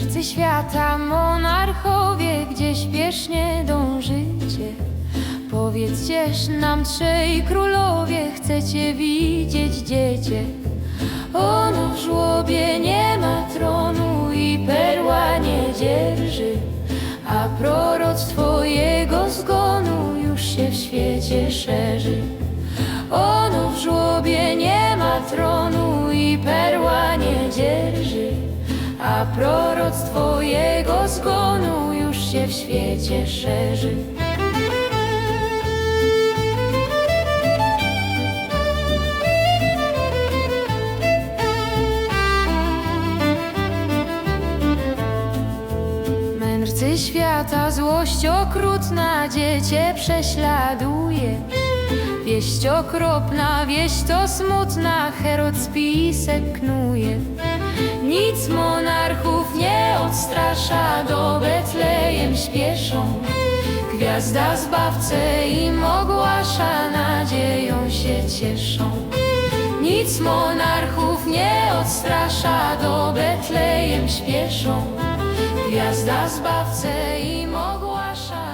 Mędrcy świata, monarchowie, gdzie śpiesznie dążycie. Powiedzcież nam trzej królowie, chcecie widzieć dziecię. Ono w żłobie nie ma tronu i perła nie dzierży, a proroctwo jego zgonu już się w świecie szerzy. Ono w żłobie nie ma tronu proroctwo jego zgonu już się w świecie szerzy. Mędrcy świata, złość okrutna dziecię prześladuje. Wieść okropna, wieść to smutna, Herod spisek knuje. Nic nie odstrasza, do Betlejem śpieszą. Gwiazda zbawcę im ogłasza, nadzieją się cieszą. Nic monarchów nie odstrasza, do Betlejem śpieszą. Gwiazda zbawcę im ogłasza,